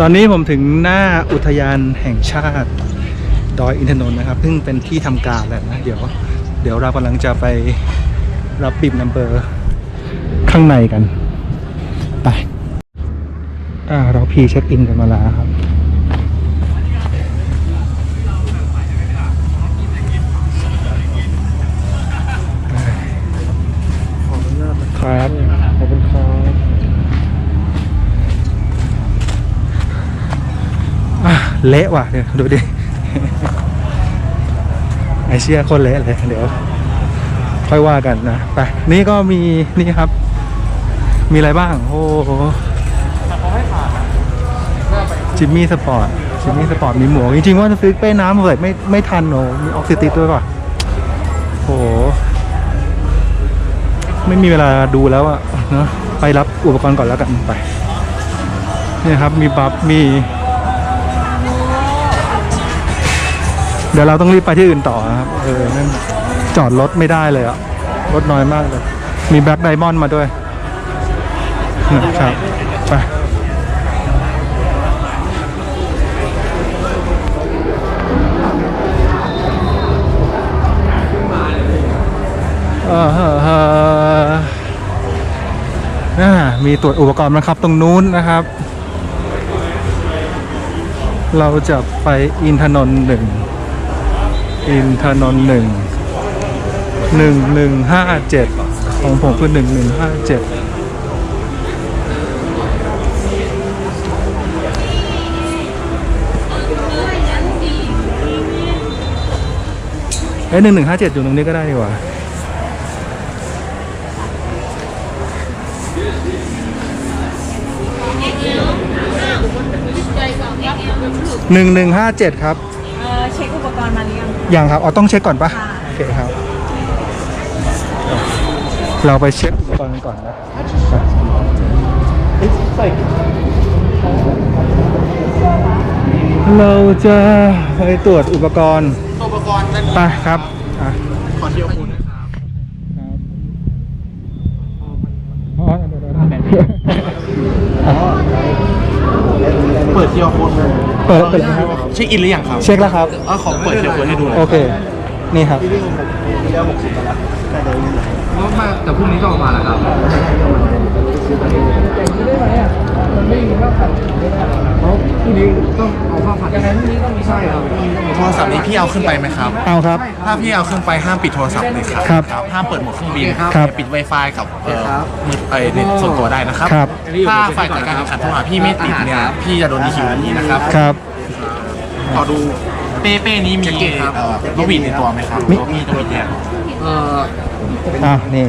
ตอนนี้ผมถึงหน้าอุทยานแห่งชาติดอยอินทนนท์นะครับซึ่งเป็นที่ทำการแล้วนะ เดี๋ยว เดี๋ยวเรากำลังจะไปรับปิมนัมเบอร์ข้างในกัน ไป อ่า เราพีเช็คอินกันมาแล้วครับ ครับขอบคุณครับอะ เละว่ะเดี๋ยวดูดิไอเชี่ยคนเละเลยเดี๋ยว ค่อยว่ากันนะไปนี่ก็มีนี่ครับ มีอะไรบ้าง โอ้โหจิมมี่สปอร์ตจิมมี่สปอร์ตมีหมวกจริงๆว่าจะซื้อเป้น้ำเลยไม่ไม่ทันโหมีออกซิติดด้วยป่ะโอ้โหไม่มีเวลาดูแล้วอะเนาะไปรับอุปกรณ์ก่อนแล้วกันไปเนี่ยครับมีบัฟมี เดี๋ยวเราต้องรีบไปที่อื่นต่อครับ เออนั่นจอดรถไม่ได้เลยอะรถน้อยมากเลย มีแบ็คไดมอนด์มาด้วยนะครับไปเออเออเอออ่ามีตรวจอุปกรณ์นะครับ ตรงนู้นนะครับ เราจะไปอินทนนท์หนึ่ง อินทนนท์หนึ่งหนึ่งหนึ่งห้าเจ็ดของผมคือหนึ่งหนึ่งห้าเจ็ดเอ้หนึ่งหนึ่งห้าเจ็ดอยู่ตรงนี้ก็ได้ดีกว่าหนึ่งหนึ่งห้าเจ็ดครับ ช็คอุปกรณ์มาหรือยังยังครับอ๋อต้องเช็คก่อนปะค่ะโอเคครับ เราไปเช็คอุปกรณ์กันก่อนนะ เราจะไปตรวจอุปกรณ์อุปกรณ์นั้นไปครับอะขอเที่ยวคุณนะครับอ๋อเดี๋ยวๆอะเปิดเที่ยวคุณเปิดเปิดแล้วครับเช็คอินหรือยังครับเช็คแล้วครับเออขอเปิดเที่ยวคุณให้ดูหน่อยโอเค นี่ครับมาแต่พรุ่งนี้ก็ออกมาแล้วครับ พรุ่งนี้ต้องเอาผ้าผัดยังไงพรุ่งนี้ต้องมีใช่ครับโทรศัพท์นี้พี่เอาขึ้นไปไหมครับ เอาครับ ถ้าพี่เอาขึ้นไปห้ามปิดโทรศัพท์เลยครับครับห้ามเปิดโหมดเครื่องบินครับปิด Wi-Fi กับเอ่อมือเอ่อเน็ตส่วนตัวได้นะครับครับ ถ้าฝ่ายจัดการแข่งขันโทรหาพี่ไม่ติดเนี่ยพี่จะโดนดีคิวนี้นะครับครับขอดูเป้เป้นี้มีเอ่อนกหวีดในตัวไหมครับมีมีนกหวีดแยกเอ่อ อะนี่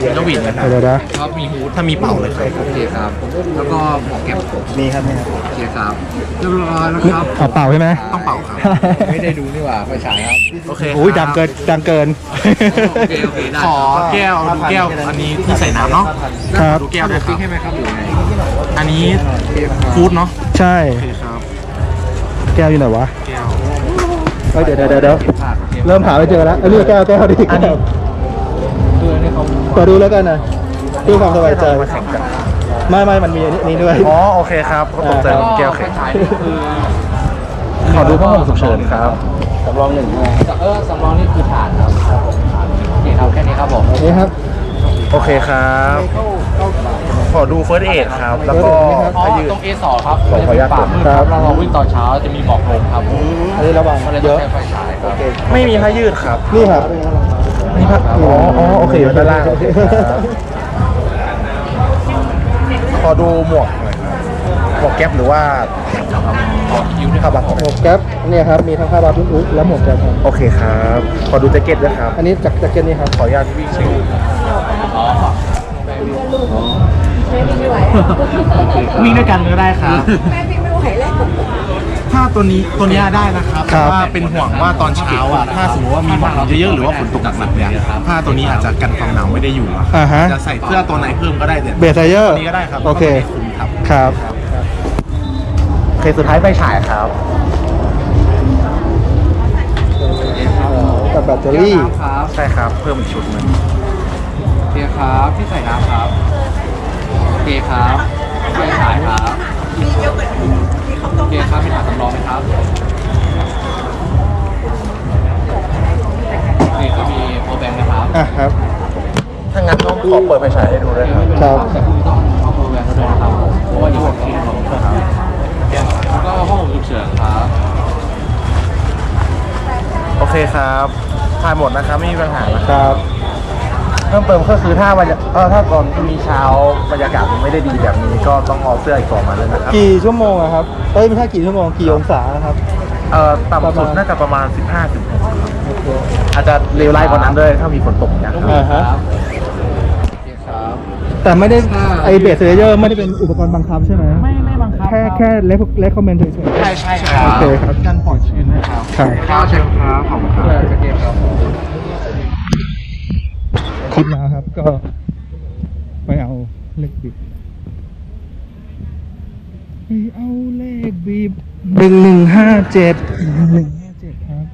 มีนกหวีดไหมครับเดี๋ยวๆนะครับมีฮูดถ้ามีเป่าเลยครับโอเคครับ แล้วก็หมวกแก๊ปมีครับนี่โอเคครับเรียบร้อยแล้วครับเอาเป่าใช่ไหมต้องเป่าครับไม่ได้ดูนี่หว่าไฟฉายครับโอเคอุ้ยดังเกินดังเกินโอเคโอเคได้ขอแก้วดูแก้วอันนี้ที่ใส่น้ำเนาะครับดูแก้วด้วยคติ๊รับกให้ไหมครับหรือไงอันนี้ฟูดเนาะใช่โอเคครับแก้วอยู่ไหนวะแก้วเอ้ยเดี๋ยวเดี๋ยวเดี๋ยวเดี๋ยวเริ่มหาไม่เจอแล้วเอ้ยนี่แก้วแก้วดิแก้วคือนี่เขาขอดูแล้วกันนะเพื่อความสบายใจไม่ไม่มันมีอันนี้ด้วยอ๋อโอเคครับก็ตกใจว่าแก้วไฟแข็งฉายนี่คือขอดูผ้าห่มฉุกเฉินครับสำรองหนึ่งใช่ไหมเออสำรองนี่คือฐานครับโอเคครับแค่นี้ครับผมนี่ครับโอเคครับขอดูเฟิร์สเอดครับ แล้วก็อ๋อถ้ายืดตรง A2 ครับขอขออนุญาตปากมืดครับเราวิ่งตอนเช้าจะมีหมอกลงครับผมอันนี้ระวังก็เลยเยต้องอะใช้ไฟฉายครับไม่มีผ้ายืดครับ นี่ครับ นี่ครับอ๋ออ๋อโอเคอยู่ด้านล่างขอดูหมวกหน่อยครับหมวกแก๊ปหรือว่าคิวด้วยผ้าบังหมวกแก๊ปเนี่ยครับมีทั้งผ้าบาตุ้นและหมวกแก๊ปครับโอเคครับ ขอดูแจ็คเก็ตด้วยครับ อันนี้จากแจ็คเก็ตนี่ครับขออนุญาตวิ่งเช็ควิ่งด้วยกันก็ได้ครับ แม่พี่ไม่ไหวแล้ว ถ้าตัวนี้ตัวเนี้ยได้นะครับครัแต่บว่าเป็นห่วงว่าตอนเช้าอะถ้าสมมติว่ามีหมอกเยอะๆหรือว่าฝนตกหนักๆเนี่ยผ้าตัวนี้อาจจะกันความหนาวไม่ได้อยู่อะอ่าฮะ จะใส่เสื้อตัวไหนเพิ่มก็ได้แต่เบสไซเยอร์ตัวนี้ก็ได้ครับโอเคแล้วก็ตัวนี้คุมครับ ครับโอเคสุดท้ายไฟฉายครับกับแบตเตอรี่น้ำครับใช่ครับ เพิ่มอีกชุดหนึงโอเคครับพี่ใส่น้ำครับโอเคครับไฟฉายครับมี โยเกิร์ตมีองไหมครับนี่ก็มีโปรแบงค์นะครับอะครับ ถ้างั้นต้องขอเปิดไฟฉายให้ดูด้วยครับ ครับ แต่คุณต้องเอาโปรแบงค์มาด้วยนะครับเพราะว่าอยู่ที่ของครับแล้วก็ห้องฉุกเฉินครับโอเคครับถ่ายหมดนะครับไม่มีปัญหานะครับ เพิ่มเติมก็คือถ้าบรรยาเออถ้าตอนที่มีเช้าบรรยากาศมันไม่ได้ดีแบบนี้ก็ต้องเอาเสื้ออีกตัวมาด้วยนะครับกี่ชั่วโมงอะครับเอ้ยไม่ใช่กี่ชั่วโมงกี่องศานะครับ เอ่อต่ำสุดน่าจะประมาณ 15ถึงอาจจะเลวร้ายกว่านั้นด้วยถ้ามีฝนตกนะครับอ่าฮะโอเคครับแต่ไม่ได้ไอเบสเลเยอร์ไม่ได้เป็นอุปกรณ์บังคับใช่ไหมไม่ไม่บังคับแค่แค่เลคเลคคอมเมนต์เฉยใช่ใช่คโอรับเคครับกันปล่อยชื้นนะครับๆครับข้าวเชิญครับขอบคุณครับเพื่อจะเก็บครับ คิดมาครับ ก็ไปเอาเลขบิบไปเอาเลขบิบหนึ่งหนึ่งห้าเจ็ดหนึ่งห้าเจ็ดครับ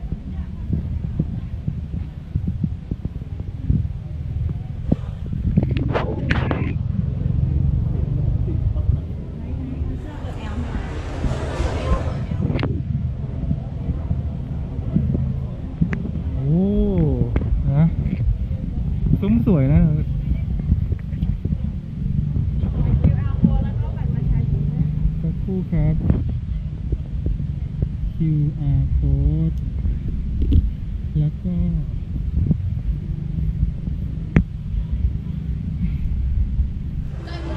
โอ้นะซุ้ม สวยนะสักครู่ครับ QR code แล้วก็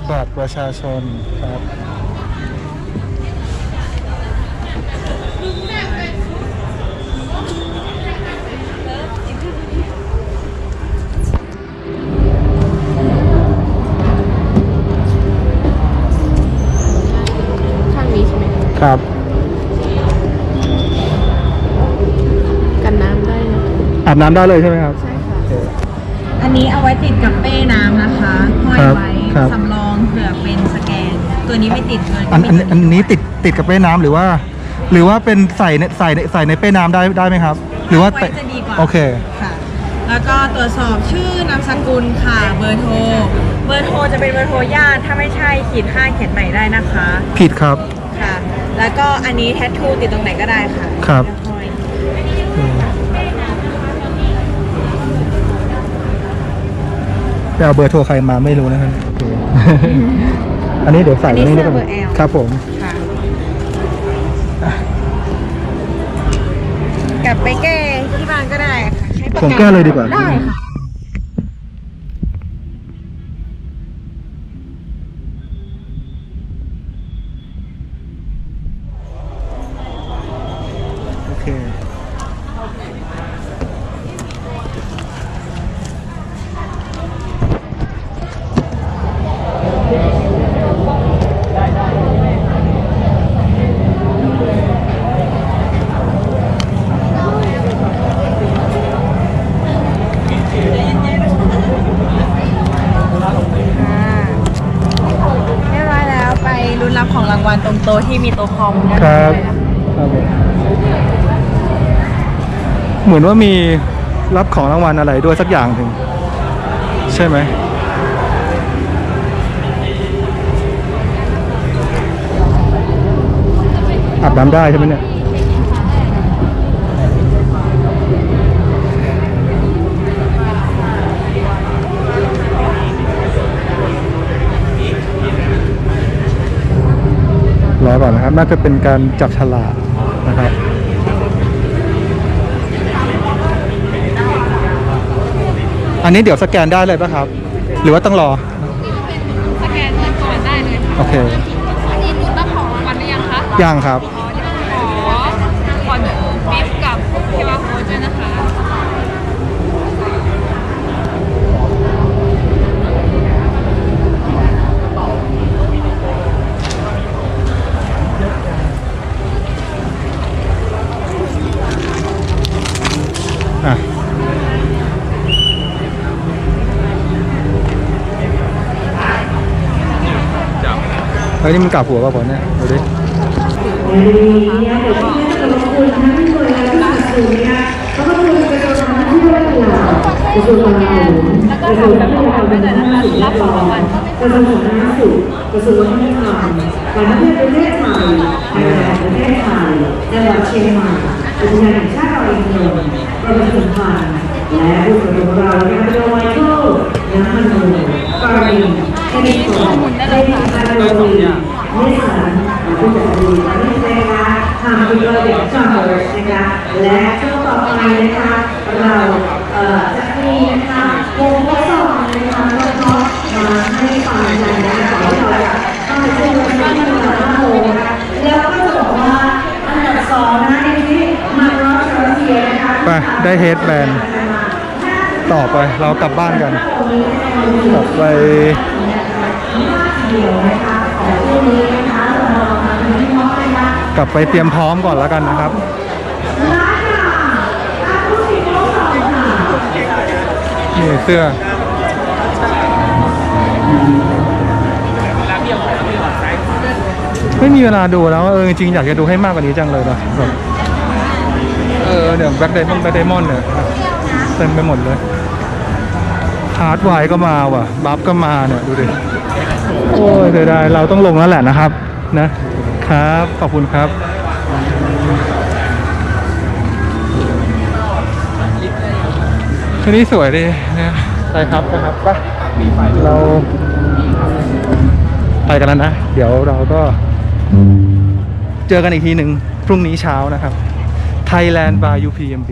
บัตรประชาชนครับ ครับ กันน้ำได้นะอาบน้ำได้เลยใช่ไหมครับ ใช่ค่ะโอเคอันนี้เอาไว้ติดกับเป้น้ำนะคะห้อยครับไว้ครับ สำรองเผื่อเป็นสแกน ตัวนี้ไม่ติดเลยอันอันอันนี้ติดติดกับเป้น้ำหรือว่า หรือว่าเป็นใส่ในใส่ในใส่ในเป้น้ำได้ได้ไหมครับ หรือว่าไว้เตะจะดีกว่าโอเค ค่ะ แล้วก็ตรวจสอบชื่อนามสกุลค่ะเบอร์โทร เบอร์โทรจะเป็นเบอร์โทรญาติถ้าไม่ใช่ขีดห้าเขียนใหม่ได้นะคะ ผิดครับค่ะ แล้วก็อันนี้แทททูติดตรงไหนก็ได้ค่ะครับห้อยไปเอาเบอร์โทรใครมาไม่รู้นะครับโอเคอันนี้เดี๋ยวใส่อันนี้ไว้เสื้อก่เบออนร์แอลครับผม ค่ะ กลับไปแก้ที่บ้านก็ได้ค่ะใช้ปากผมแก้เลยดีกว่า ได้ค่ะ โอเค เรียบร้อยแล้วไปรุ่นรับของรางวัลตรงโต๊ะ ที่มีโต๊ะคอมด้านครับเลยนะคะครับผมเหมือนว่ามีรับของรางวัลอะไรด้วยสักอย่างหนึ่งใช่ไหมอาบน้ำได้ใช่ไหมเนี่ย รอก่อนนะครับน่าจะเป็นการจับฉลากนะครับอันนี้เดี๋ยวสแกนได้เลยป่ะครับ หรือว่าต้องรอ สแกนเงินก่อนได้เลยค่ะโอเค อันนี้รู้รับของรางวัลหรือยังคะ ยังครับ อ๋อเดี๋ยวขอขอดูบิฟกับเทวาโค้ดด้วยนะคะ อะ เฮ้ยนี่มันกลับหัวป่ะผมเนี่ยดูดิแล้วก็ทำแบบของเราไปเลยนะคะรับของรางวัลกระทรวงสาธารณสุขกระทรวงวัฒนธรรมการท่องเที่ยวประเทศไทยไทยแลนด์ประเทศไทยชียงใหม่อุทยานแห่งชาติดอยอินทนนท์กรมประชาสัมพันธ์และผู้สนับสนุนเรานะคะโดยไมเคิลน้ำมันนูการินเอดิสันเดวิดคาร์โรลีเนสันและผู้จัดการบริษัทนะคะ ทำด้วยเด็กจัมเบอร์นะคะและช่วงต่อไปนะคะเราเอ่อจะมีนะคะวงทดสอบนะคะน้องๆมาให้ฟังกันนะคะก่อนที่เราจะเข้าไปช่วยกันที่ตลาดน้ำโพนะคะแล้วก็จะบอกว่าอันดับสองนะในที่มาร์ครัสเซียนะคะไปได้เฮดแบนต่อไปเรากลับบ้านกันกลับไปก กลับไปเตรียมพร้อมก่อนแล้วกันนะครับนี่เสื้อไม่มีเวลาดูแล้วเออจริงอยากจะดูให้มากกว่านี้จังเลยนะแบบเออเดี๋ยวแบ็คไดมอนด์แบ็คไดมอนด์เนี่ยเต็มไปหมดเลยฮาร์ดไวก็มาว่ะบัฟก็มาเนี่ยดูดิโอ้ยเสียดายเราต้องลงแล้วแหละนะครับ นะ ครับ ขอบคุณครับชุดนี้สวยดีนะใช่ครับนะครับไปเราไปกันแล้วนะ เดี๋ยวเราก็ เจอกันอีกทีหนึ่งพรุ่งนี้เช้านะครับ Thailand by UPMB